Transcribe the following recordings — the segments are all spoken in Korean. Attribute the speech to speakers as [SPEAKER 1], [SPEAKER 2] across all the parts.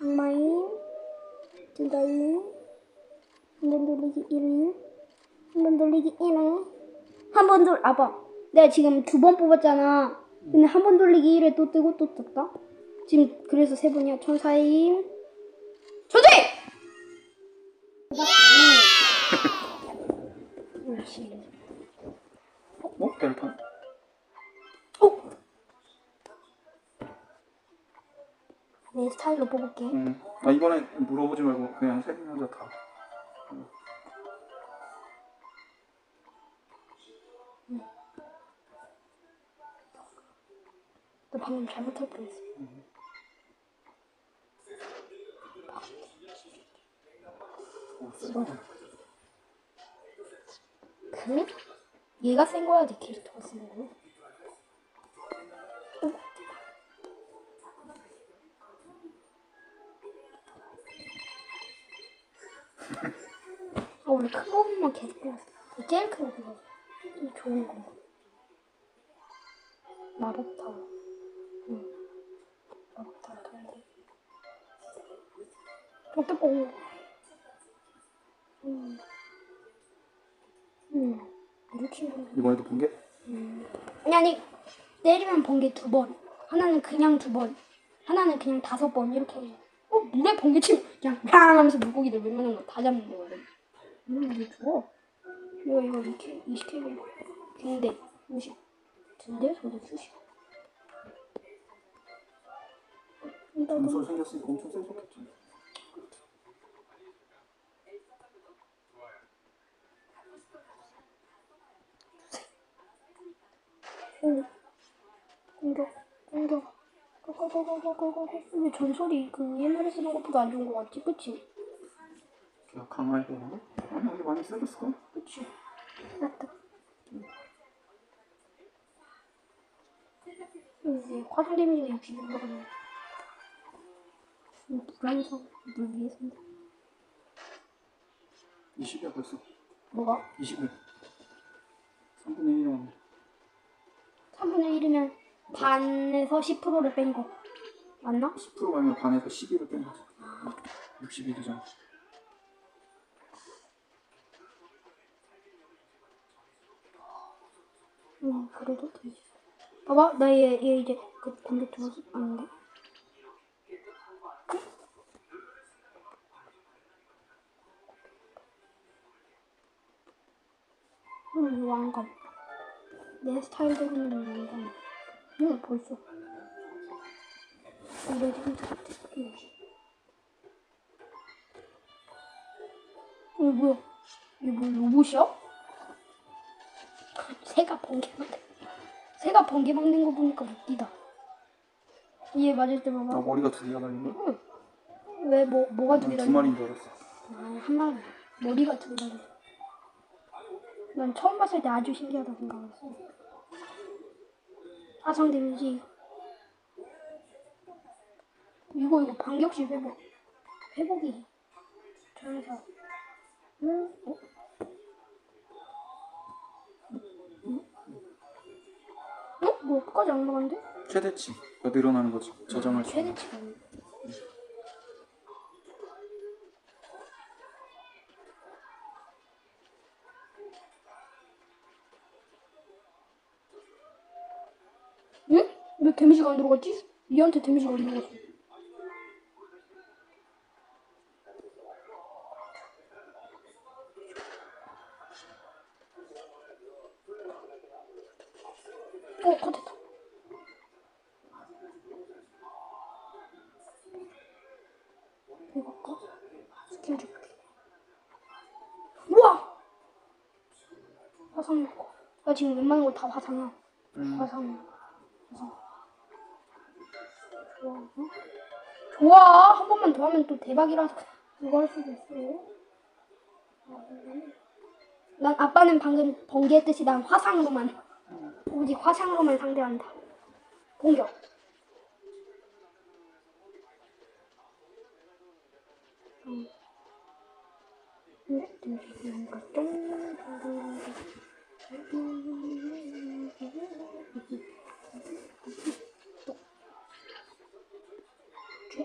[SPEAKER 1] 악마인, 진다인, 한번 돌리기 1인, 한번 돌리기 1인, 한번 돌, 아, 봐. 내가 지금 두 번 뽑았잖아. 근데 한 번 돌리기 1에 또 뜨고 또 떴다. 지금 그래서 세 번이야. 천사인, 조대!
[SPEAKER 2] 어? 별판?
[SPEAKER 1] 어? 내 스타일로 뽑을게.
[SPEAKER 2] 응. 아 이번에 물어보지 말고 그냥 세 명자 다.
[SPEAKER 1] 너 방금 잘못할 뻔했어.
[SPEAKER 2] 어, 세다.
[SPEAKER 1] 그? 얘가 센 거야, 내 캐릭터가 센 거야? 아, 원래 큰 거만 계속 골랐어. 이 제일 큰 거. 좀 좋은 거. 마법 타워. 응. 마법 타워 타는데. 도깨뽕. 음. 음. 이렇게 보면.
[SPEAKER 2] 이번에도 본 게?
[SPEAKER 1] 아니 아니 때리면 번개 두 번. 하나는 그냥 두 번. 하나는 그냥 다섯 번 이렇게. 해. 어 물에 번개 치면 그냥 팡 하면서 물고기들 웬만한 거 다 잡는. 음 이게 좋아. 이거 이거 이렇게 이렇게 해. 근데 무식. 근데 저도 수식. 나도
[SPEAKER 2] 전설 생겼으니까 엄청 쎄속했지.
[SPEAKER 1] 오. 공격 공격. 고고고고고고고. 왜 전설이 그 옛날에 쓰는 것보다 안 좋은 거 같지, 그치?
[SPEAKER 2] 걔가 강화해서 그런가? 아니 여기 많이 세졌을까?
[SPEAKER 1] 그치? 맞다. 이제 화살 데미지가 60이거든요. 불안성 물 위에서인데.
[SPEAKER 2] 20이야 벌써.
[SPEAKER 1] 뭐가?
[SPEAKER 2] 20을. 3분의 1이면
[SPEAKER 1] 3분의 1이면 반에서 10%를 뺀 거. 맞나?
[SPEAKER 2] 10% 아니면 반에서 12를 뺀 거지. 61이잖아.
[SPEAKER 1] 응, 그래도 되지. 봐봐, 나 얘, 얘 이제 그 공격 들어서 아닌데? 응, 왕관. 내 스타일대로는 왕관. 응, 벌써. 이래 같아. 응. 어, 뭐야? 이거 뭐 로봇이야? 새가 번개 만든 새가 번개 만든 거 보니까 웃기다. 얘 맞을
[SPEAKER 2] 때나
[SPEAKER 1] 봐봐.
[SPEAKER 2] 머리가 두 개가 달린 거야?
[SPEAKER 1] 왜 뭐 뭐가
[SPEAKER 2] 두난개두
[SPEAKER 1] 달린
[SPEAKER 2] 마리인 줄 알았어.
[SPEAKER 1] 아한 마리. 머리가 두개 달린. 난 처음 봤을 때 아주 신기하다 생각했어. 화성 데미지. 이거 이거 반격시 회복. 회복이. 저에서. 응? 어? 뭐 끝까지 안 나갔는데?
[SPEAKER 2] 최대치. 가 늘어나는 거지. 저장할 수 있는.
[SPEAKER 1] 최대치가 아니야. 응? 왜 데미지가 안 들어갔지? 얘한테 데미지가 안 들어갔어. 어, 컷됐다. 꺼? 스킬 줄게. 우와! 화상 먹고. 나 지금 웬만한 거 다 화상이야.
[SPEAKER 2] 음.
[SPEAKER 1] 화상. 화상. 좋아. 응? 좋아! 한 번만 더 하면 또 대박이라서 이거 할 수도 있어. 난 아빠는 방금 번개했듯이 난 화상으로만 오직 화상으로만 상대한다. 공격.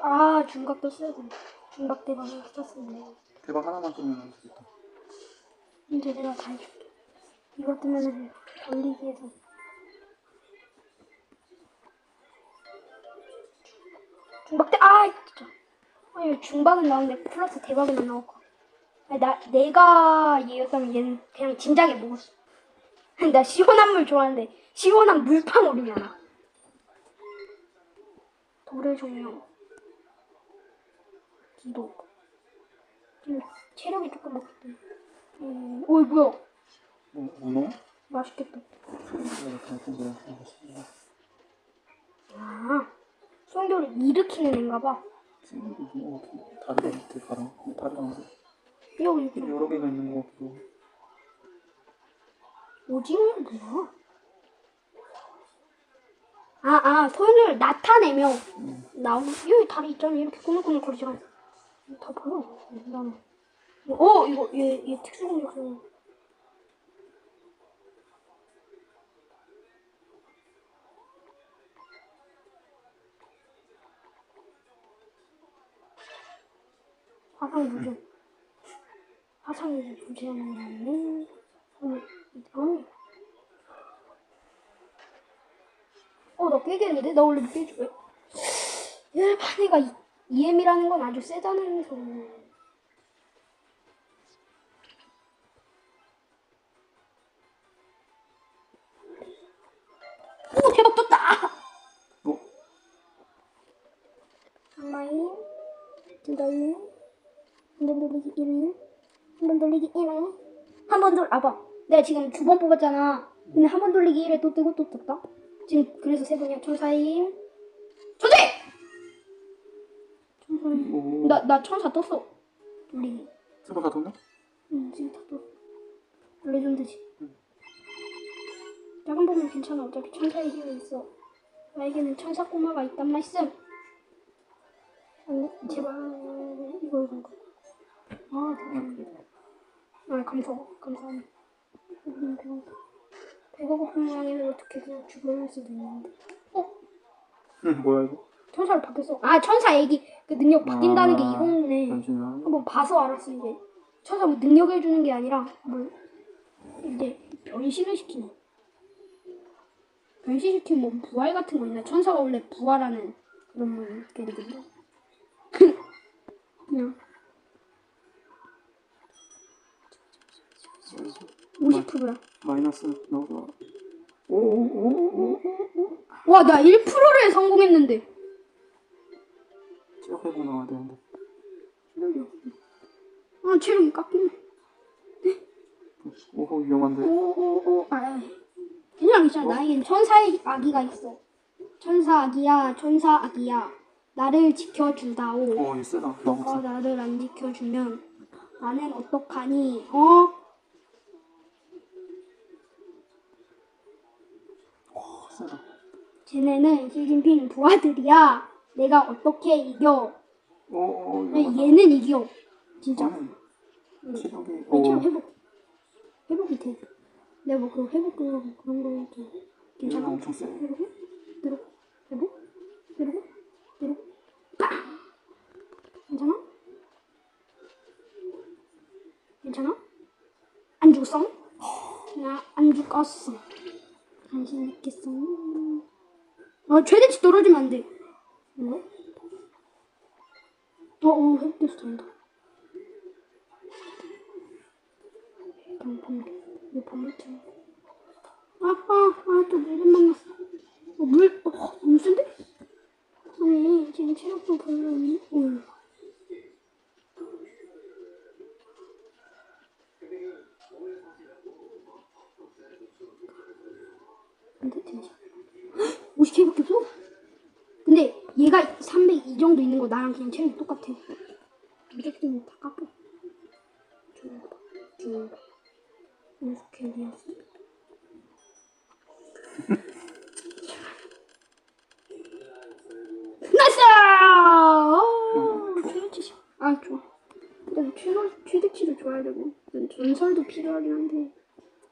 [SPEAKER 1] 아 중각도 써야 돼. 중각 대박을 썼었네.
[SPEAKER 2] 대박 하나만 뜨면 되겠다.
[SPEAKER 1] 이제 내가 다 해줄게. 이것 때문에 돌리기에서. 중박대 아 진짜. 아니 중박은 나오는데 플러스 대박은 안 나올. 아니, 나 내가 얘였다면 얘는 그냥 진작에 먹었어. 나 시원한 물 좋아하는데 시원한 물방울이 많아. 돌의 종류. 기도. 음, 체력이 조금 먹기. 음, 어이 뭐야?
[SPEAKER 2] 뭐, 문어?
[SPEAKER 1] 맛있겠다.
[SPEAKER 2] 알겠습니다.
[SPEAKER 1] 아, 송도를 일으키는 애인가 봐.
[SPEAKER 2] 뭐 다리가 밑에 가라. 다리가 안 돼.
[SPEAKER 1] 여기 있어.
[SPEAKER 2] 여러 개가 있는 거 같고.
[SPEAKER 1] 오징어는 뭐야? 아, 아, 소용돌을 나타내며 나오는 여기 다리 있잖아. 이렇게 꾸물꾸물 거리잖아. 다 보여. 나는. 어, 이거 얘, 얘 특수 공격이야. 화상 무슨 화상이 부재하는 게 아니네. 어, 이상해. 어, 나 깨겠는데? 나 원래 깨줘. 왜? 일반이가 이- EM이라는 건 아주 세다는 소리. 아, 봐. 내가 지금 두 번 뽑았잖아. 근데 한 번 돌리기 1에 또 뜨고 또 떴다. 지금 그래서 세 번이야. 천사임. 천재! 천사임.
[SPEAKER 2] 오.
[SPEAKER 1] 나, 나 천사 떴어. 돌리기.
[SPEAKER 2] 세번 다 떴나?
[SPEAKER 1] 응, 지금 다 떴어. 레전드지. 약간 보면 괜찮아. 어차피 천사의 힘이 있어. 나에게는 천사 꼬마가 있단 말씀. 어, 제발 이거 이거. 아, 대박. 아, 감사, 감사합니다. 고픈 모양이면 어떻게 그냥 죽어날 수도 있는데. 어,
[SPEAKER 2] 응, 뭐야 이거?
[SPEAKER 1] 천사로 바뀌었어. 아, 천사 애기 그 능력 바뀐다는 게
[SPEAKER 2] 아,
[SPEAKER 1] 이거네.
[SPEAKER 2] 잠시만.
[SPEAKER 1] 한번 봐서 알았어 이제. 천사 뭐 능력 해주는 게 아니라 뭘 이제 변신을 시키네. 변신시키면 뭐 부활 같은 거 있나? 천사가 원래 부활하는 그런 물개들인데. 그냥 50%야.
[SPEAKER 2] 마이너스 나오자. 오오오오.
[SPEAKER 1] 와, 나 1%를 성공했는데.
[SPEAKER 2] 체력해보 나와야 되는데.
[SPEAKER 1] 체력이. 아, 체력이 깎이네.
[SPEAKER 2] 오호 위험한데.
[SPEAKER 1] 오오오, 아, 그냥 괜찮아. 나에겐 천사의 아기가 있어. 천사 아기야, 천사 아기야. 나를 지켜주다오.
[SPEAKER 2] 어, 이거 세다. 너무
[SPEAKER 1] 어,
[SPEAKER 2] 세.
[SPEAKER 1] 나를 안 지켜주면 나는 어떡하니? 어?
[SPEAKER 2] 어, 세다.
[SPEAKER 1] 쟤네는 시진핑 부하들이야. 내가 어떻게 이겨?
[SPEAKER 2] 오오
[SPEAKER 1] 아니,
[SPEAKER 2] 이거.
[SPEAKER 1] 얘는 이겨. 진짜.
[SPEAKER 2] 음, 체력이.
[SPEAKER 1] 아니,
[SPEAKER 2] 오.
[SPEAKER 1] 참 회복. 회복이 돼. 내가 뭐 그 회복 그런 그런 거 있잖아.
[SPEAKER 2] 얘가
[SPEAKER 1] 괜찮아?
[SPEAKER 2] 엄청 세.
[SPEAKER 1] 내려고? 내려고? 내려고? 내려고? 빵! 괜찮아? 괜찮아? 안 죽었어? 나안 죽었어. 간신 있겠어. 아, 최대치 떨어지면 안 돼. 뭐? 어, 어, 회복됐어, 다행이다. 그냥 번개. 왜 번개쳐? 아, 또 물을 만났어. 어, 물, 어, 너무 센데? 아니, 지금 체력 좀 별로 없네. 어. 근데 잠시 50K밖에 없어? 근데 얘가 302 정도 있는 거 나랑 그냥 체력이 똑같아. 무조건 다 깎여. 중바, 중바. 50K였어. 나이스! 어. 아, 좋아. 일단 최대, 최대치를 줘야 되고. 전설도 필요하긴 한데.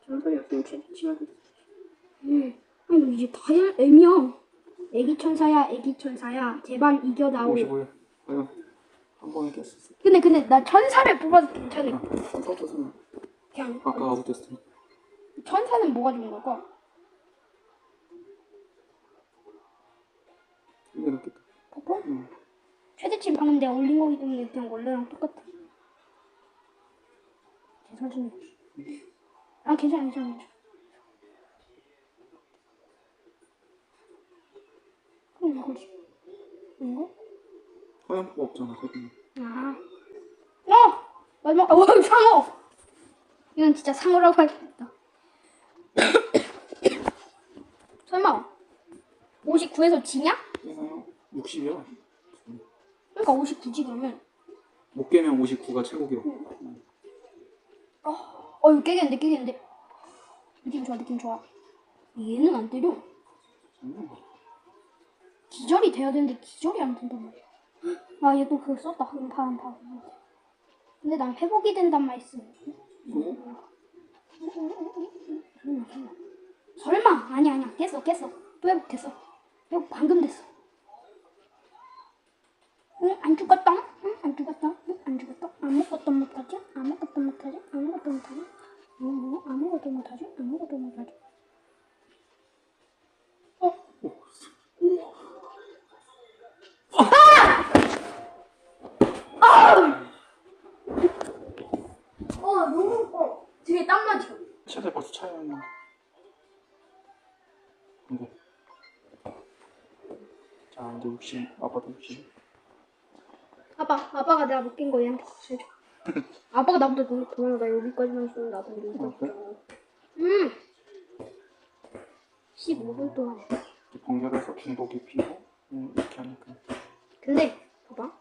[SPEAKER 1] 전설이 없으면 최대치가 돼. 예. 아니, 너 이제 다 해야, M이야. 애기 천사야 애기 천사야 제발 이겨다오
[SPEAKER 2] 55일. 과연 한 번에 깼었어.
[SPEAKER 1] 근데 근데 나 천사를 뽑아도 괜찮을
[SPEAKER 2] 아, 떴었으면
[SPEAKER 1] 그냥
[SPEAKER 2] 아까 아웃 됐을 때.
[SPEAKER 1] 천사는 뭐가 좋은 걸까?
[SPEAKER 2] 이게 낫겠다.
[SPEAKER 1] 퍼포?
[SPEAKER 2] 응.
[SPEAKER 1] 최대치 방금 내가 올린 거기 때문에 그냥 원래랑 똑같아 제 설정이 아 괜찮아 괜찮아 괜찮아 그럼 이거지 이거?
[SPEAKER 2] 화염포 없잖아, 세금.
[SPEAKER 1] 아 어! 마지막 어 상어 이건 진짜 상어라고 할겠다 설마 59에서 지냐?
[SPEAKER 2] 깨나요? 60이야.
[SPEAKER 1] 그러니까 59지 그러면
[SPEAKER 2] 못 깨면 59가 최고 기록.
[SPEAKER 1] 어 이거 깨겠는데 깨겠는데 느낌 좋아 느낌 좋아 얘는 안 때려
[SPEAKER 2] 음.
[SPEAKER 1] 기절이 돼야 되는데 기절이 안 된단 말이야. 아얘또 그거 썼다. 한파 한파 근데 난 회복이 된단 말 있어
[SPEAKER 2] 이거?
[SPEAKER 1] 설마? 설마 아니야. 깼어 깼어. 또 회복 됐어. 회복 방금 됐어. 응 안 죽었다? 응 안 죽었다? 응 안 죽었다? 아무것도 못하지? 아무것도 못하지? 아무것도 못하지? 어, 아무것도 못하지? 아무것도 못하지
[SPEAKER 2] 자, 이제 60. 아빠도 60.
[SPEAKER 1] 아빠, 아빠가 내가 못깬거 얘한테 해줘. 아빠가 나보다 더 그러나 나 여기까지만 있으면 나도 여기까지. 음. 15분 동안.
[SPEAKER 2] 이렇게 번결해서 중독이 피고, 음, 이렇게 하니까.
[SPEAKER 1] 근데 봐봐.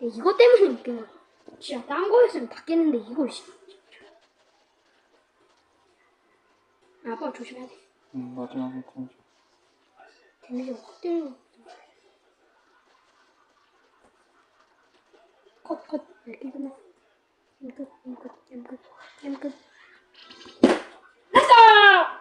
[SPEAKER 1] 이거 때문에 못깬 거야. 진짜 딴 거였으면 다 깼는데 이거 씨. 아빠 조심해야 돼.
[SPEAKER 2] 음, 마지막에 텐션.
[SPEAKER 1] 煙でも買ってるのカッカッ泣けるな。I'm good, I'm good, I'm good, I'm good. なったー